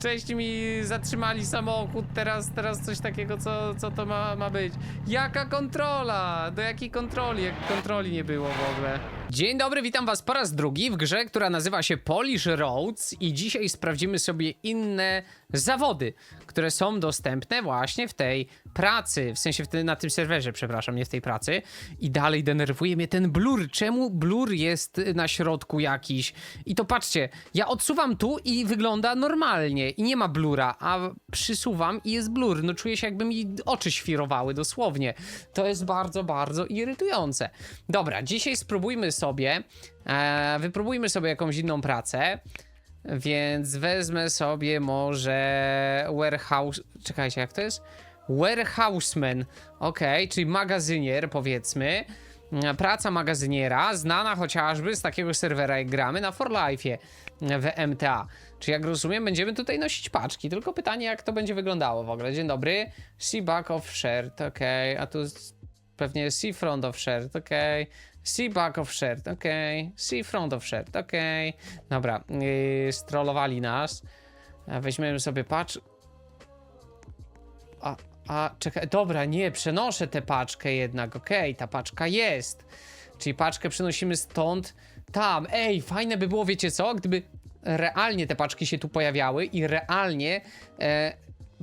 Wcześniej mi zatrzymali samochód, teraz, teraz coś takiego, co, co to ma, ma być? Jaka kontrola? Do jakiej kontroli? Jak kontroli nie było w ogóle? Dzień dobry, witam was po raz drugi w grze, która nazywa się Polish Roads i dzisiaj sprawdzimy sobie inne zawody, które są dostępne właśnie w tej pracy, w sensie na tym serwerze, przepraszam, nie w tej pracy. I dalej denerwuje mnie ten blur. Czemu blur jest na środku jakiś? I to patrzcie, ja odsuwam tu i wygląda normalnie i nie ma blura, a przysuwam i jest blur. No czuję się jakby mi oczy świrowały dosłownie. To jest bardzo, bardzo irytujące. Dobra, dzisiaj spróbujmy sobie, e, wypróbujmy sobie jakąś inną pracę. Więc wezmę sobie może warehouse. Czekajcie, jak to jest? Warehouseman. Okej, czyli magazynier, powiedzmy. Praca magazyniera, znana chociażby z takiego serwera, jak gramy na For Life'ie w MTA. Czy jak rozumiem, będziemy tutaj nosić paczki. Tylko pytanie, jak to będzie wyglądało w ogóle. Dzień dobry. Sea back of shirt, okej. A tu pewnie sea front of shirt, okej. Sea back of shirt, okej. Sea front of shirt, okej. Dobra, yy, strollowali nas. Weźmiemy sobie patrz. A, a, czekaj, dobra, nie, przenoszę tę paczkę jednak, okej, ta paczka jest. Czyli paczkę przenosimy stąd tam. Ej, fajne by było, wiecie co, gdyby realnie te paczki się tu pojawiały i realnie e,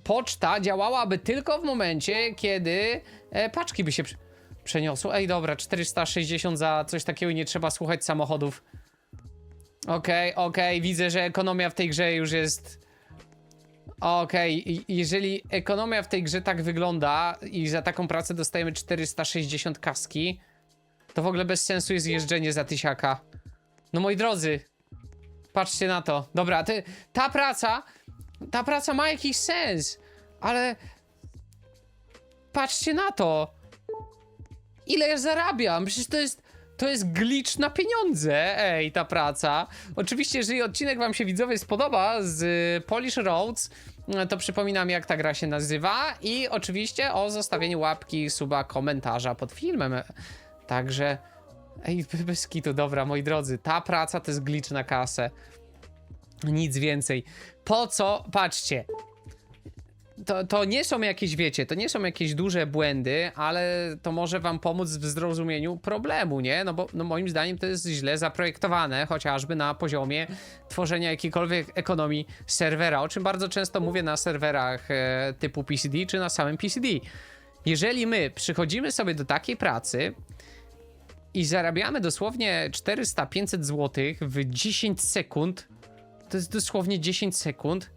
poczta działałaby tylko w momencie, kiedy e, paczki by się prze- przeniosły. Ej, dobra, 460 za coś takiego nie trzeba słuchać samochodów. Okej, okej, widzę, że ekonomia w tej grze już jest Okej, i- jeżeli ekonomia w tej grze tak wygląda i za taką pracę dostajemy 460 kaski, to w ogóle bez sensu jest jeżdżenie za tysiaka. No moi drodzy, patrzcie na to. Dobra, ty, ta praca, ta praca ma jakiś sens, ale patrzcie na to. Ile ja zarabiam? Przecież to jest, to jest glitch na pieniądze, ej, ta praca. Oczywiście, jeżeli odcinek wam się widzowie spodoba z y, Polish Roads, y, to przypominam jak ta gra się nazywa i oczywiście o zostawieniu łapki, suba, komentarza pod filmem. Także, ej, bez dobra, moi drodzy, ta praca to jest glitch na kasę. Nic więcej. Po co? Patrzcie, to, to nie są jakieś, wiecie, to nie są jakieś duże błędy, ale to może wam pomóc w zrozumieniu problemu, nie? No bo no moim zdaniem to jest źle zaprojektowane, chociażby na poziomie tworzenia jakiejkolwiek ekonomii serwera, o czym bardzo często mówię na serwerach e, typu PCD czy na samym PCD. Jeżeli my przychodzimy sobie do takiej pracy i zarabiamy dosłownie 400-500 zł w 10 sekund, to jest dosłownie 10 sekund,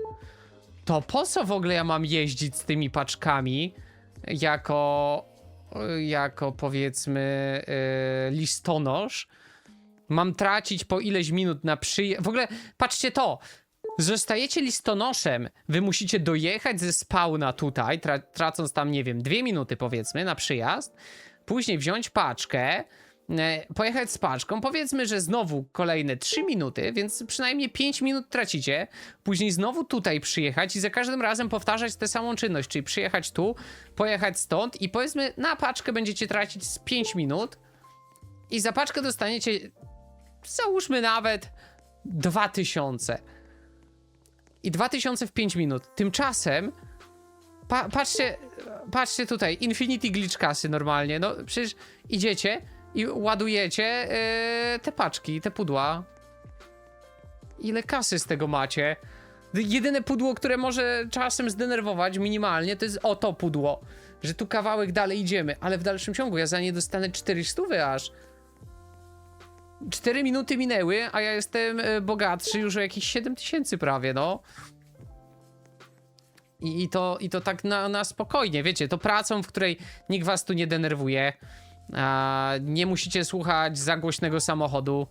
to po co w ogóle ja mam jeździć z tymi paczkami jako, jako powiedzmy yy, listonosz? Mam tracić po ileś minut na przyjazd. W ogóle patrzcie to. Zostajecie listonoszem, wy musicie dojechać ze spawna tutaj, tra tracąc tam, nie wiem, dwie minuty powiedzmy na przyjazd, później wziąć paczkę, pojechać z paczką, powiedzmy, że znowu kolejne 3 minuty, więc przynajmniej 5 minut tracicie, później znowu tutaj przyjechać i za każdym razem powtarzać tę samą czynność, czyli przyjechać tu, pojechać stąd i powiedzmy na paczkę będziecie tracić z 5 minut i za paczkę dostaniecie, załóżmy nawet 2000. I 2000 w 5 minut. Tymczasem Pa, patrzcie, patrzcie tutaj, Infinity Glitch kasy normalnie, no przecież idziecie i ładujecie yy, te paczki, te pudła. Ile kasy z tego macie? Jedyne pudło, które może czasem zdenerwować minimalnie, to jest o to pudło, że tu kawałek dalej idziemy, ale w dalszym ciągu ja za nie dostanę 400 aż. 4 minuty minęły, a ja jestem e, bogatszy już o jakieś 7000 prawie, no. I, i, to, I to tak na, na spokojnie, wiecie, to pracą, w której nikt was tu nie denerwuje. Nie musicie słuchać za głośnego samochodu.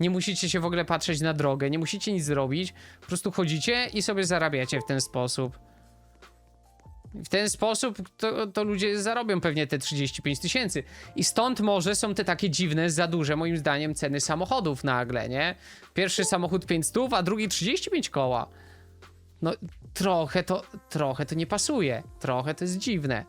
Nie musicie się w ogóle patrzeć na drogę, nie musicie nic zrobić. Po prostu chodzicie i sobie zarabiacie w ten sposób. W ten sposób to, to ludzie zarobią pewnie te 35 tysięcy. I stąd może są te takie dziwne, za duże moim zdaniem ceny samochodów nagle, nie? Pierwszy samochód 500, a drugi 35 koła. No trochę to, trochę to nie pasuje. Trochę to jest dziwne.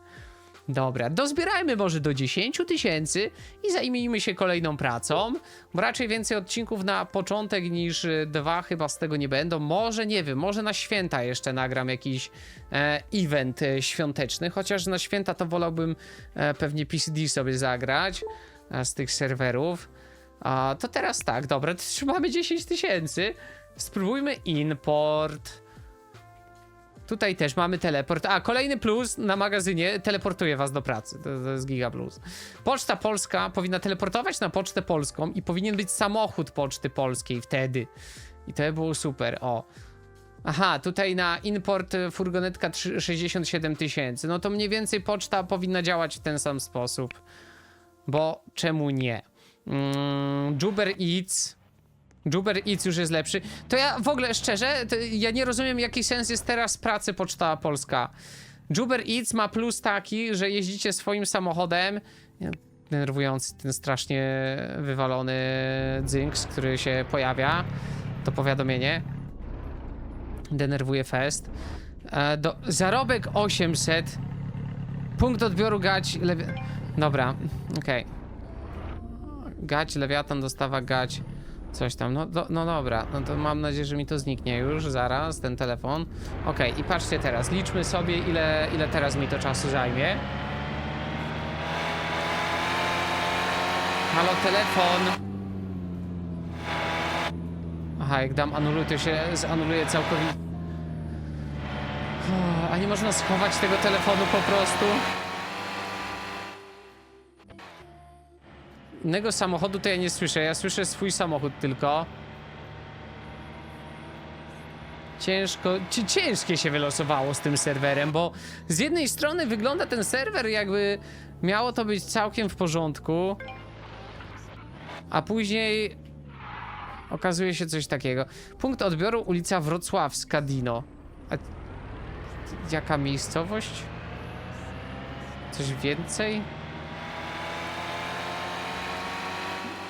Dobra, dozbierajmy może do 10 tysięcy i zajmijmy się kolejną pracą, bo raczej więcej odcinków na początek niż y, dwa chyba z tego nie będą. Może, nie wiem, może na święta jeszcze nagram jakiś e, event e, świąteczny, chociaż na święta to wolałbym e, pewnie PCD sobie zagrać e, z tych serwerów. A, to teraz tak, dobra, trzymamy 10 tysięcy. Spróbujmy import. Tutaj też mamy teleport. A, kolejny plus na magazynie teleportuje was do pracy. To, to jest giga plus. Poczta Polska powinna teleportować na Pocztę Polską i powinien być samochód Poczty Polskiej wtedy. I to by było super. O. Aha, tutaj na import furgonetka trzy- 67 tysięcy. No to mniej więcej poczta powinna działać w ten sam sposób. Bo czemu nie? Mm, Juber Eats. Juber Eats już jest lepszy. To ja w ogóle szczerze, ja nie rozumiem jaki sens jest teraz pracy Poczta Polska. Juber Eats ma plus taki, że jeździcie swoim samochodem. Denerwujący ten strasznie wywalony dzynks, który się pojawia. To powiadomienie. Denerwuje fest. E, do, zarobek 800. Punkt odbioru gać. Lewi... Dobra, okej. Gać, lewiatan dostawa gać. Coś tam, no, do, no dobra, no to mam nadzieję, że mi to zniknie już zaraz, ten telefon. Okej, i patrzcie teraz, liczmy sobie ile, ile teraz mi to czasu zajmie. Halo, telefon. Aha, jak dam anuluj, to się zanuluje całkowicie. A nie można schować tego telefonu po prostu? Innego samochodu to ja nie słyszę, ja słyszę swój samochód tylko. Ciężko, ci- ciężkie się wylosowało z tym serwerem, bo z jednej strony wygląda ten serwer jakby miało to być całkiem w porządku, a później okazuje się coś takiego. Punkt odbioru ulica Wrocławska, Dino. A jaka miejscowość? Coś więcej?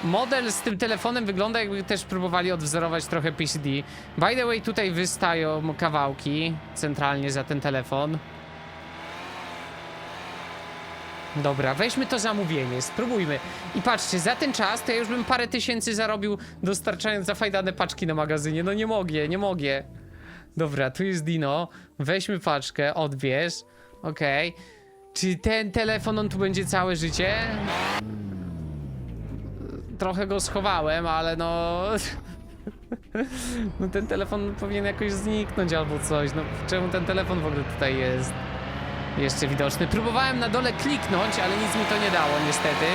Model z tym telefonem wygląda jakby też próbowali odwzorować trochę PCD. By the way, tutaj wystają kawałki centralnie za ten telefon. Dobra, weźmy to zamówienie, spróbujmy. I patrzcie, za ten czas to ja już bym parę tysięcy zarobił dostarczając zafajdane paczki na magazynie. No nie mogę, nie mogę. Dobra, tu jest Dino. Weźmy paczkę, odbierz. Okej. Czy ten telefon on tu będzie całe życie? Trochę go schowałem, ale no... No ten telefon powinien jakoś zniknąć albo coś. No czemu ten telefon w ogóle tutaj jest jeszcze widoczny? Próbowałem na dole kliknąć, ale nic mi to nie dało niestety.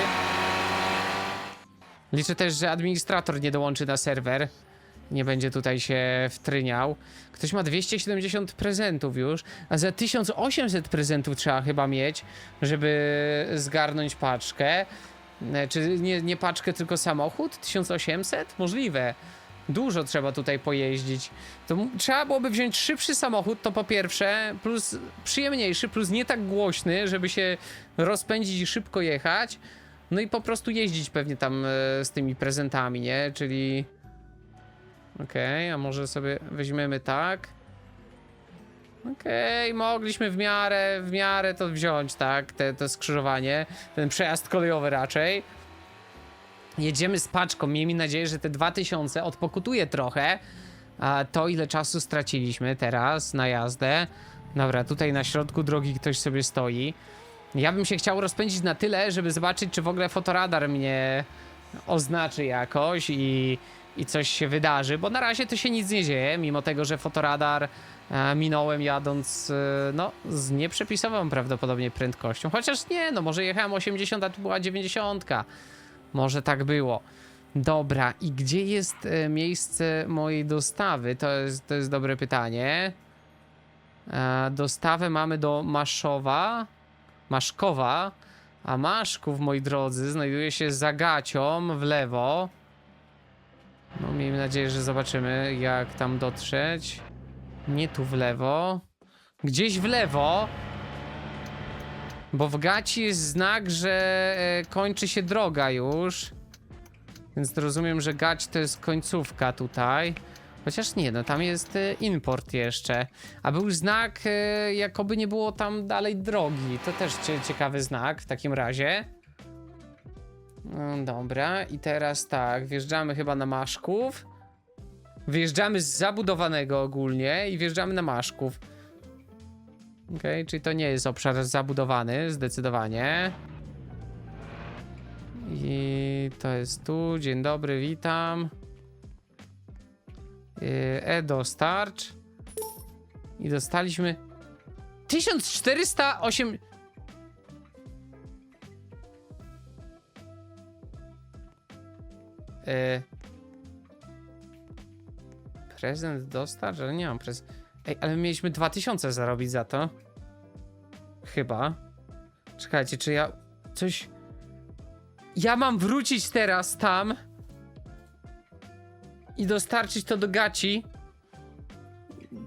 Liczę też, że administrator nie dołączy na serwer. Nie będzie tutaj się wtryniał. Ktoś ma 270 prezentów już, a za 1800 prezentów trzeba chyba mieć, żeby zgarnąć paczkę. E, Czy nie, nie paczkę, tylko samochód? 1800? Możliwe. Dużo trzeba tutaj pojeździć. To trzeba byłoby wziąć szybszy samochód, to po pierwsze, plus przyjemniejszy, plus nie tak głośny, żeby się rozpędzić i szybko jechać. No i po prostu jeździć pewnie tam e, z tymi prezentami, nie? Czyli. Okej, a może sobie weźmiemy tak. Okej, mogliśmy w miarę, w miarę to wziąć, tak? Te, to skrzyżowanie, ten przejazd kolejowy raczej. Jedziemy z paczką, miejmy nadzieję, że te 2000 odpokutuje trochę. A to ile czasu straciliśmy teraz na jazdę. Dobra, tutaj na środku drogi ktoś sobie stoi. Ja bym się chciał rozpędzić na tyle, żeby zobaczyć, czy w ogóle fotoradar mnie oznaczy jakoś i, i coś się wydarzy, bo na razie to się nic nie dzieje, mimo tego, że fotoradar e, minąłem jadąc e, no, z nieprzepisową prawdopodobnie prędkością. Chociaż nie, no może jechałem 80, a tu była 90. Może tak było. Dobra, i gdzie jest e, miejsce mojej dostawy? To jest, to jest dobre pytanie. Dostawę mamy do Maszowa, Maszkowa, a Maszków, moi drodzy, znajduje się za gacią w lewo. No, miejmy nadzieję, że zobaczymy, jak tam dotrzeć. Nie tu w lewo. Gdzieś w lewo. Bo w gaci jest znak, że e, kończy się droga już. Więc rozumiem, że gać to jest końcówka tutaj. Chociaż nie, no tam jest e, import jeszcze. A był znak, e, jakoby nie było tam dalej drogi. To też cie, ciekawy znak w takim razie. No, dobra, i teraz tak, wjeżdżamy chyba na Maszków. Wyjeżdżamy z zabudowanego ogólnie i wjeżdżamy na Maszków. Okej, czyli to nie jest obszar zabudowany, zdecydowanie. I to jest tu. Dzień dobry, witam. Yy, E dostarcz. I dostaliśmy 1408. Yy. Prezent dostarcz, nie mam prezent. Ej, ale mieliśmy 2000 zarobić za to. Chyba. Czekajcie, czy ja coś. Ja mam wrócić teraz tam i dostarczyć to do gaci.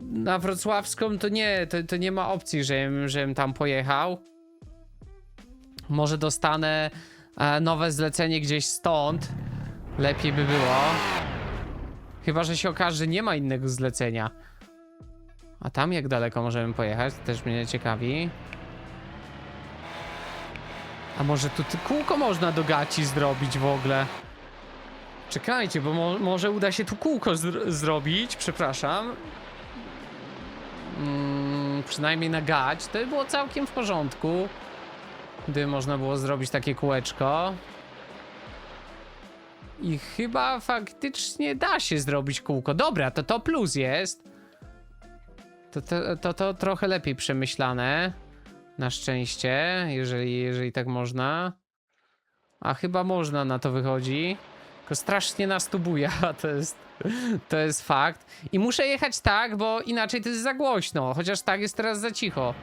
Na wrocławską to nie, to, to nie ma opcji, żebym, żebym tam pojechał. Może dostanę e, nowe zlecenie gdzieś stąd. Lepiej by było. Chyba, że się okaże, że nie ma innego zlecenia. A tam jak daleko możemy pojechać? Też mnie ciekawi. A może tu kółko można do gaci zrobić w ogóle? Czekajcie, bo mo może uda się tu kółko zr zrobić, przepraszam. Mm, przynajmniej na gać. To by było całkiem w porządku. Gdyby można było zrobić takie kółeczko. I chyba faktycznie da się zrobić kółko. Dobra, to to plus jest. To to, to, to trochę lepiej przemyślane. Na szczęście, jeżeli, jeżeli tak można. A chyba można na to wychodzi. Tylko strasznie nas tu buja, to jest, to jest fakt. I muszę jechać tak, bo inaczej to jest za głośno. Chociaż tak jest teraz za cicho.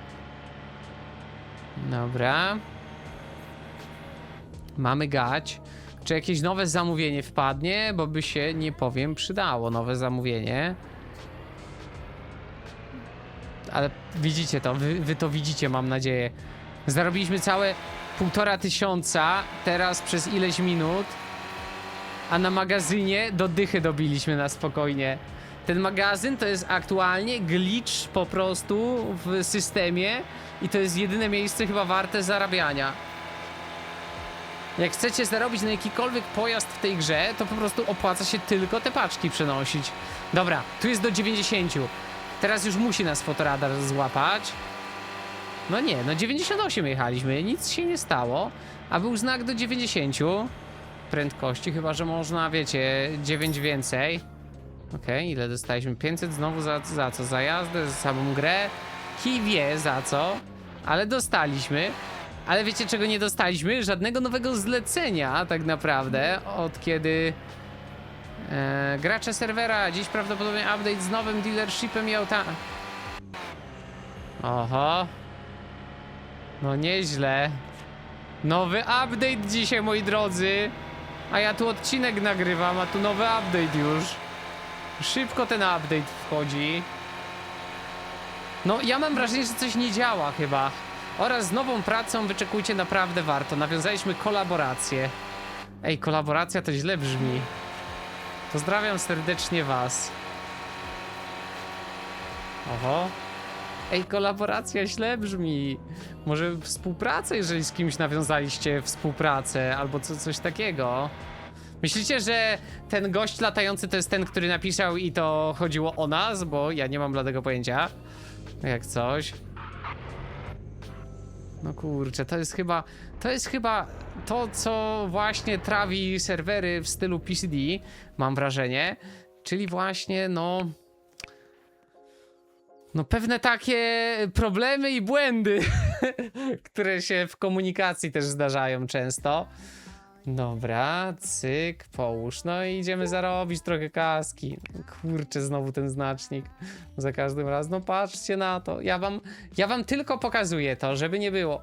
Dobra. Mamy gać. Czy jakieś nowe zamówienie wpadnie? Bo by się, nie powiem, przydało nowe zamówienie. Ale widzicie to, wy, wy to widzicie, mam nadzieję. Zarobiliśmy całe półtora tysiąca teraz przez ileś minut, a na magazynie do dychy dobiliśmy na spokojnie. Ten magazyn to jest aktualnie glitch po prostu w systemie i to jest jedyne miejsce chyba warte zarabiania. Jak chcecie zarobić na jakikolwiek pojazd w tej grze, to po prostu opłaca się tylko te paczki przenosić. Dobra, tu jest do 90. Teraz już musi nas fotoradar złapać. No nie, no 98 jechaliśmy, nic się nie stało, a był znak do 90 prędkości, chyba że można, wiecie, 9 więcej. Okej, ile dostaliśmy? 500 znowu za, za co? Za jazdę, za samą grę? Kij wie za co, ale dostaliśmy. Ale wiecie czego nie dostaliśmy? Żadnego nowego zlecenia tak naprawdę, od kiedy e, gracze serwera dziś prawdopodobnie update z nowym dealershipem i auta... Oho. No nieźle. Nowy update dzisiaj, moi drodzy. A ja tu odcinek nagrywam, a tu nowy update już. Szybko ten update wchodzi. No, ja mam wrażenie, że coś nie działa chyba. Oraz z nową pracą wyczekujcie naprawdę warto. Nawiązaliśmy kolaborację. Ej, kolaboracja to źle brzmi. Pozdrawiam serdecznie was. Oho. Ej, kolaboracja źle brzmi. Może współpracę, jeżeli z kimś nawiązaliście współpracę, albo co, coś takiego. Myślicie, że ten gość latający to jest ten, który napisał i to chodziło o nas? Bo ja nie mam bladego pojęcia. Jak coś. No kurczę, to jest chyba. To jest chyba to, co właśnie trawi serwery w stylu PCD, mam wrażenie. Czyli właśnie, no. No pewne takie problemy i błędy, które się w komunikacji też zdarzają często. Dobra, cyk, połóż. No i idziemy zarobić trochę kaski. Kurczę, znowu ten znacznik. Za każdym razem. No patrzcie na to. Ja wam, ja wam tylko pokazuję to, żeby nie było.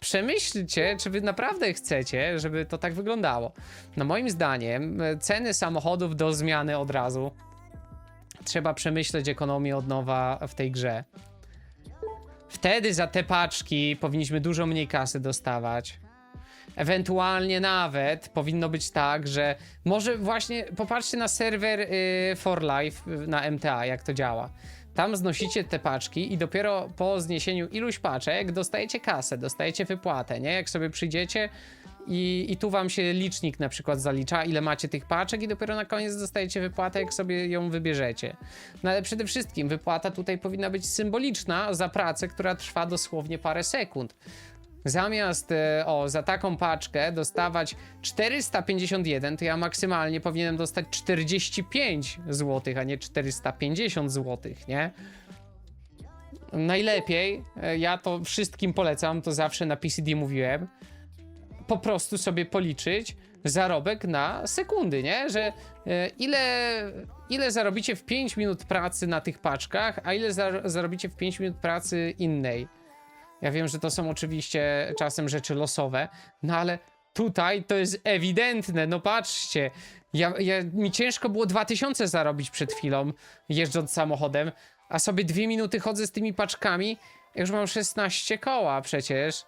Przemyślcie, czy wy naprawdę chcecie, żeby to tak wyglądało. No moim zdaniem e, ceny samochodów do zmiany od razu. Trzeba przemyśleć ekonomię od nowa w tej grze. Wtedy za te paczki powinniśmy dużo mniej kasy dostawać. Ewentualnie nawet powinno być tak, że może właśnie popatrzcie na serwer y, For Life y, na MTA, jak to działa. Tam znosicie te paczki i dopiero po zniesieniu iluś paczek dostajecie kasę, dostajecie wypłatę, nie? Jak sobie przyjdziecie i, i tu wam się licznik na przykład zalicza, ile macie tych paczek i dopiero na koniec dostajecie wypłatę, jak sobie ją wybierzecie. No ale przede wszystkim wypłata tutaj powinna być symboliczna za pracę, która trwa dosłownie parę sekund. Zamiast e, o, za taką paczkę dostawać 451, to ja maksymalnie powinienem dostać 45 zł, a nie 450 zł, nie? Najlepiej, e, ja to wszystkim polecam, to zawsze na PCD mówiłem, po prostu sobie policzyć zarobek na sekundy, nie? Że e, ile, ile zarobicie w 5 minut pracy na tych paczkach, a ile zar zarobicie w 5 minut pracy innej. Ja wiem, że to są oczywiście czasem rzeczy losowe, no ale tutaj to jest ewidentne, no patrzcie. Ja, ja, mi ciężko było 2000 zarobić przed chwilą, jeżdżąc samochodem, a sobie dwie minuty chodzę z tymi paczkami, już mam 16 koła przecież.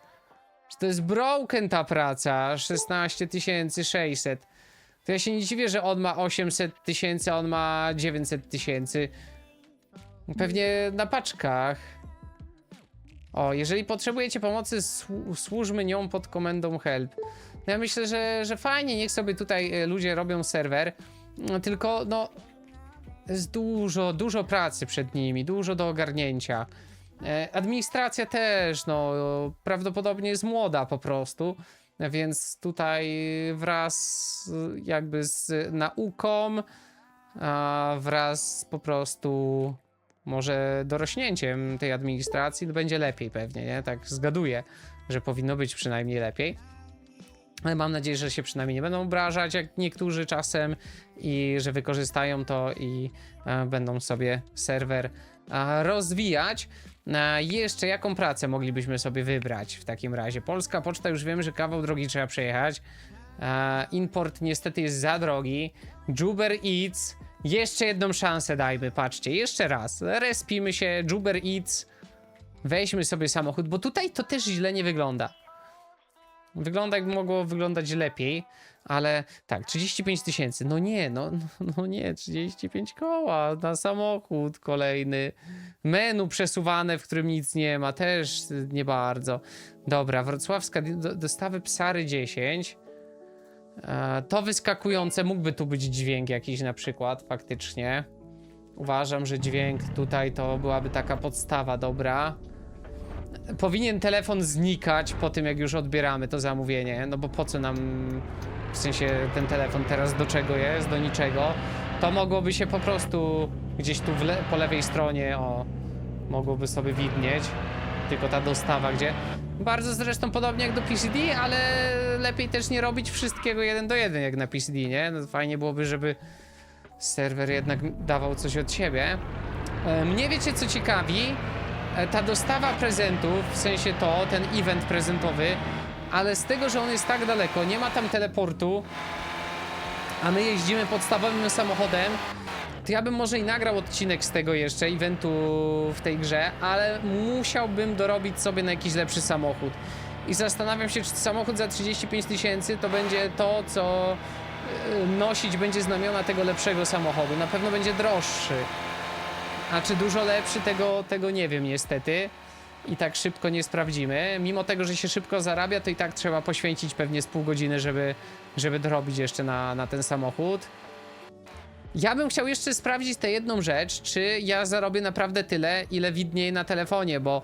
To jest broken ta praca, 16 600. To ja się nie dziwię, że on ma 800 tysięcy, on ma 900 tysięcy. Pewnie na paczkach. O, jeżeli potrzebujecie pomocy, słu- służmy nią pod komendą help. No ja myślę, że, że fajnie, niech sobie tutaj e, ludzie robią serwer, tylko no jest dużo, dużo pracy przed nimi, dużo do ogarnięcia. E, Administracja też, no prawdopodobnie jest młoda po prostu, więc tutaj wraz jakby z nauką, wraz po prostu może dorośnięciem tej administracji będzie lepiej pewnie, nie? Tak zgaduję, że powinno być przynajmniej lepiej. Ale mam nadzieję, że się przynajmniej nie będą obrażać jak niektórzy czasem i że wykorzystają to i e, będą sobie serwer e, rozwijać. E, jeszcze jaką pracę moglibyśmy sobie wybrać w takim razie? Polska Poczta już wiem, że kawał drogi trzeba przejechać. E, import niestety jest za drogi. Juber Eats. Jeszcze jedną szansę dajmy, patrzcie, jeszcze raz. Respimy się, Juber Eats. Weźmy sobie samochód, bo tutaj to też źle nie wygląda. Wygląda jak mogło wyglądać lepiej, ale tak, 35 tysięcy. No nie, no, no, nie, 35 koła na samochód kolejny. Menu przesuwane, w którym nic nie ma, też nie bardzo. Dobra, wrocławska do, dostawy Psary 10. E, to wyskakujące, mógłby tu być dźwięk jakiś na przykład, faktycznie. Uważam, że dźwięk tutaj to byłaby taka podstawa dobra. Powinien telefon znikać po tym, jak już odbieramy to zamówienie, no bo po co nam w sensie ten telefon teraz do czego jest, do niczego. To mogłoby się po prostu gdzieś tu le po lewej stronie, o, mogłoby sobie widnieć. Tylko ta dostawa, gdzie bardzo zresztą podobnie jak do PCD, ale lepiej też nie robić wszystkiego jeden do jeden jak na PCD, nie? No fajnie byłoby, żeby serwer jednak dawał coś od siebie. E, Mnie wiecie co ciekawi? E, Ta dostawa prezentów, w sensie to, ten event prezentowy, ale z tego, że on jest tak daleko, nie ma tam teleportu, a my jeździmy podstawowym samochodem, to ja bym może i nagrał odcinek z tego jeszcze, eventu w tej grze, ale musiałbym dorobić sobie na jakiś lepszy samochód. I zastanawiam się, czy samochód za 35 tysięcy to będzie to, co y, nosić będzie znamiona tego lepszego samochodu. Na pewno będzie droższy. A czy dużo lepszy, tego, tego nie wiem niestety. I tak szybko nie sprawdzimy. Mimo tego, że się szybko zarabia, to i tak trzeba poświęcić pewnie z pół godziny, żeby, żeby dorobić jeszcze na, na ten samochód. Ja bym chciał jeszcze sprawdzić tę jedną rzecz, czy ja zarobię naprawdę tyle, ile widnieje na telefonie, bo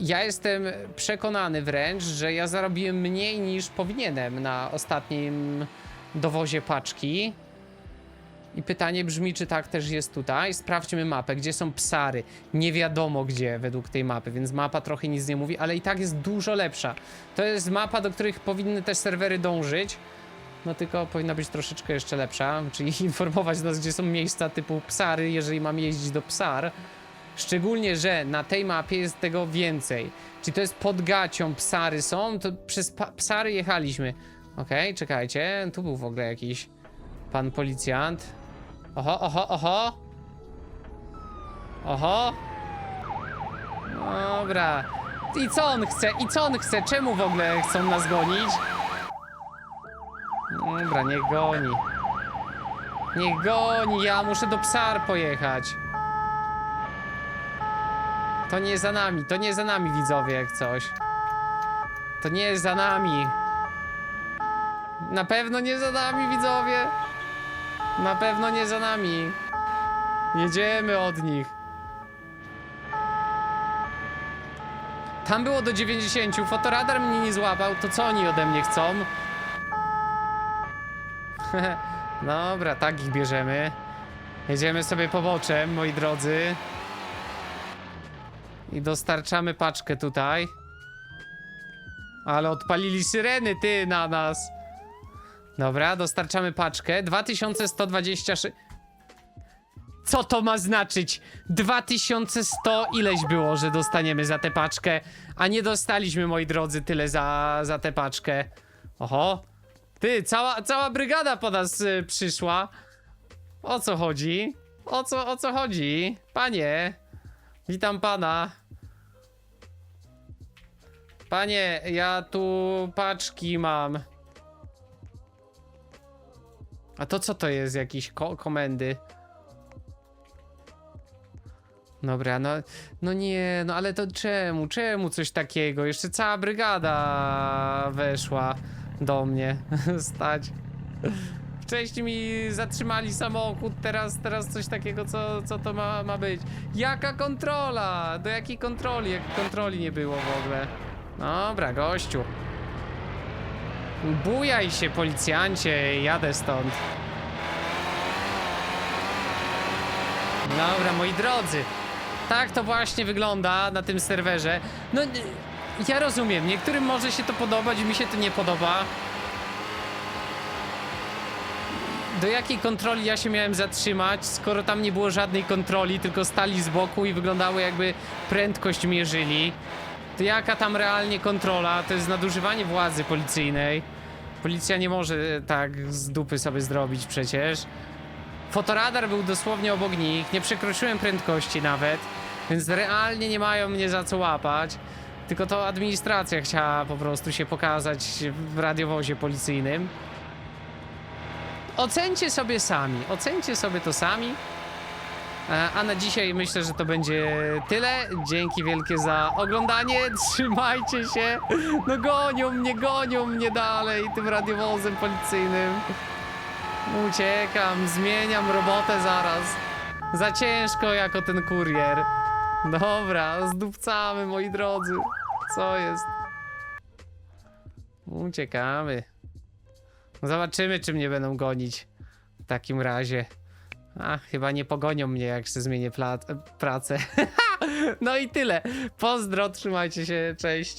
ja jestem przekonany wręcz, że ja zarobiłem mniej niż powinienem na ostatnim dowozie paczki. I pytanie brzmi, czy tak też jest tutaj. Sprawdźmy mapę, gdzie są psary. Nie wiadomo gdzie według tej mapy, więc mapa trochę nic nie mówi, ale i tak jest dużo lepsza. To jest mapa, do których powinny też serwery dążyć. No tylko powinna być troszeczkę jeszcze lepsza, czyli informować nas, gdzie są miejsca typu psary, jeżeli mam jeździć do psar. Szczególnie, że na tej mapie jest tego więcej. Czyli to jest pod gacią psary są, to przez psary jechaliśmy. Okej, czekajcie, tu był w ogóle jakiś pan policjant. Oho, oho, oho. Oho. Dobra. I co on chce? I co on chce? Czemu w ogóle chcą nas gonić? Dobra, niech goni. Niech goni, ja muszę do psar pojechać. To nie za nami, to nie za nami widzowie jak coś. To nie jest za nami. Na pewno nie za nami widzowie. Na pewno nie za nami. Jedziemy od nich. Tam było do 90, fotoradar mnie nie złapał, to co oni ode mnie chcą? Dobra, tak ich bierzemy. Jedziemy sobie poboczem, moi drodzy. I dostarczamy paczkę tutaj. Ale odpalili syreny, ty, na nas. Dobra, dostarczamy paczkę. 2126... Co to ma znaczyć? 2100 ileś było, że dostaniemy za tę paczkę, a nie dostaliśmy, moi drodzy, tyle za, za tę paczkę. Oho. Ty, cała, cała brygada po nas y, przyszła. O co chodzi? O co, o co chodzi? Panie, witam pana. Panie, ja tu paczki mam. A to co to jest? Jakieś ko komendy? Dobra, no, no nie, no ale to czemu, czemu coś takiego? Jeszcze cała brygada weszła do mnie. Stać. Wcześniej mi zatrzymali samochód, teraz, teraz coś takiego, co, co to ma, ma być? Jaka kontrola? Do jakiej kontroli? Jak kontroli nie było w ogóle? Dobra, gościu. Bujaj się, policjancie, jadę stąd. Dobra, moi drodzy. Tak to właśnie wygląda na tym serwerze. No, ja rozumiem, niektórym może się to podobać, mi się to nie podoba. Do jakiej kontroli ja się miałem zatrzymać, skoro tam nie było żadnej kontroli, tylko stali z boku i wyglądało jakby prędkość mierzyli. To jaka tam realnie kontrola? To jest nadużywanie władzy policyjnej. Policja nie może tak z dupy sobie zrobić przecież. Fotoradar był dosłownie obok nich, nie przekroczyłem prędkości nawet, więc realnie nie mają mnie za co łapać. Tylko to administracja chciała po prostu się pokazać w radiowozie policyjnym. Ocencie sobie sami, ocencie sobie to sami. E, A na dzisiaj myślę, że to będzie tyle. Dzięki wielkie za oglądanie. Trzymajcie się. No gonią mnie, gonią mnie dalej tym radiowozem policyjnym. Uciekam, zmieniam robotę zaraz. Za ciężko jako ten kurier. Dobra, zdupcamy moi drodzy. Co jest? Uciekamy. Zobaczymy, czy mnie będą gonić. W takim razie. A, chyba nie pogonią mnie, jak się zmienię pracę. no i tyle. Pozdro, trzymajcie się, cześć.